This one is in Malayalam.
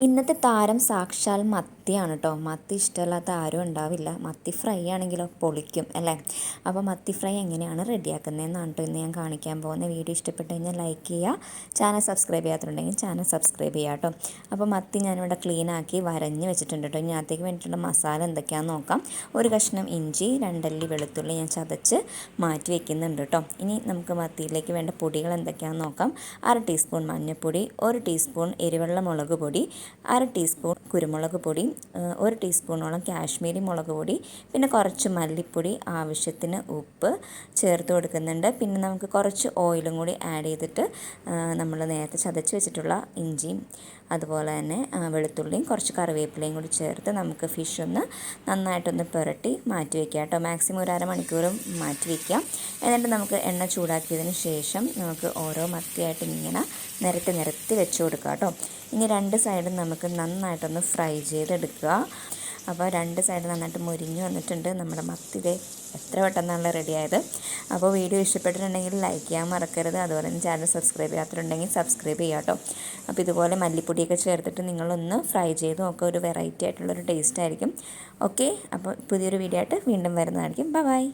ഇന്നത്തെ താരം സാക്ഷാൽ മത്തിയാണ് കേട്ടോ മത്തി ഇഷ്ടമല്ലാത്ത ആരും ഉണ്ടാവില്ല. മത്തി ഫ്രൈ ആണെങ്കിലോ പൊളിക്കും അല്ലേ? അപ്പോൾ മത്തി ഫ്രൈ എങ്ങനെയാണ് റെഡിയാക്കുന്നതെന്നാണ് കേട്ടോ ഇന്ന് ഞാൻ കാണിക്കാൻ പോകുന്ന വീഡിയോ ഇഷ്ടപ്പെട്ട് കഴിഞ്ഞാൽ ലൈക്ക് ചെയ്യുക. ചാനൽ സബ്സ്ക്രൈബ് ചെയ്യാത്തുണ്ടെങ്കിൽ ചാനൽ സബ്സ്ക്രൈബ് ചെയ്യുക കേട്ടോ അപ്പോൾ മത്തി ഞാനിവിടെ ക്ലീൻ ആക്കി വരഞ്ഞ് വെച്ചിട്ടുണ്ട് കേട്ടോ ഇനി അത്തേക്ക് വേണ്ടിയിട്ടുള്ള മസാല എന്തൊക്കെയാണെന്ന് നോക്കാം. ഒരു കഷ്ണം ഇഞ്ചി രണ്ടല്ലി വെളുത്തുള്ളി ഞാൻ ചതച്ച് മാറ്റി വെക്കുന്നുണ്ട് കേട്ടോ ഇനി നമുക്ക് മത്തിയിലേക്ക് വേണ്ട പൊടികൾ എന്തൊക്കെയാണെന്ന് നോക്കാം. അര ടീസ്പൂൺ മഞ്ഞൾപ്പൊടി ഒരു ടീസ്പൂൺ എരിവെള്ള മുളക് പൊടി അര ടീസ്പൂൺ കുരുമുളക് പൊടി ഒരു ടീസ്പൂണോളം കാശ്മീരി മുളക് പൊടി പിന്നെ കുറച്ച് മല്ലിപ്പൊടി ആവശ്യത്തിന് ഉപ്പ് ചേർത്ത് കൊടുക്കുന്നുണ്ട്. പിന്നെ നമുക്ക് കുറച്ച് ഓയിലും കൂടി ആഡ് ചെയ്തിട്ട് നമ്മൾ നേരത്തെ ചതച്ച് വെച്ചിട്ടുള്ള ഇഞ്ചിയും അതുപോലെ തന്നെ വെളുത്തുള്ളിയും കുറച്ച് കറിവേപ്പിലയും കൂടി ചേർത്ത് നമുക്ക് ഫിഷ് ഒന്ന് നന്നായിട്ടൊന്ന് പുരട്ടി മാറ്റി വയ്ക്കുക കേട്ടോ. മാക്സിമം ഒരു അരമണിക്കൂറും മാറ്റി വയ്ക്കാം എന്നിട്ട് നമുക്ക് എണ്ണ ചൂടാക്കിയതിന് ശേഷം നമുക്ക് ഓരോ മത്തിയായിട്ട് ഇങ്ങനെ നിരത്തി നിരത്തി വെച്ച് കൊടുക്കുക കേട്ടോ. ഇനി രണ്ട് സൈഡും നമുക്ക് നന്നായിട്ടൊന്ന് ഫ്രൈ ചെയ്തെടുക്കുക. അപ്പോൾ രണ്ട് സൈഡ് നന്നായിട്ട് മുരിഞ്ഞു വന്നിട്ടുണ്ട്. നമ്മുടെ മത്തിലെ എത്ര പെട്ടെന്നാണ് റെഡി ആയത്. അപ്പോൾ വീഡിയോ ഇഷ്ടപ്പെട്ടിട്ടുണ്ടെങ്കിൽ ലൈക്ക് ചെയ്യാൻ മറക്കരുത്. അതുപോലെ തന്നെ ചാനൽ സബ്സ്ക്രൈബ് ചെയ്യാത്തിട്ടുണ്ടെങ്കിൽ സബ്സ്ക്രൈബ് ചെയ്യാം കേട്ടോ. അപ്പോൾ ഇതുപോലെ മല്ലിപ്പൊടിയൊക്കെ ചേർത്തിട്ട് നിങ്ങളൊന്ന് ഫ്രൈ ചെയ്ത് നോക്കുക ഒരു വെറൈറ്റി ആയിട്ടുള്ളൊരു ടേസ്റ്റ് ആയിരിക്കും. ഓക്കെ അപ്പോൾ പുതിയൊരു വീഡിയോ ആയിട്ട് വീണ്ടും വരുന്നതായിരിക്കും. ബൈ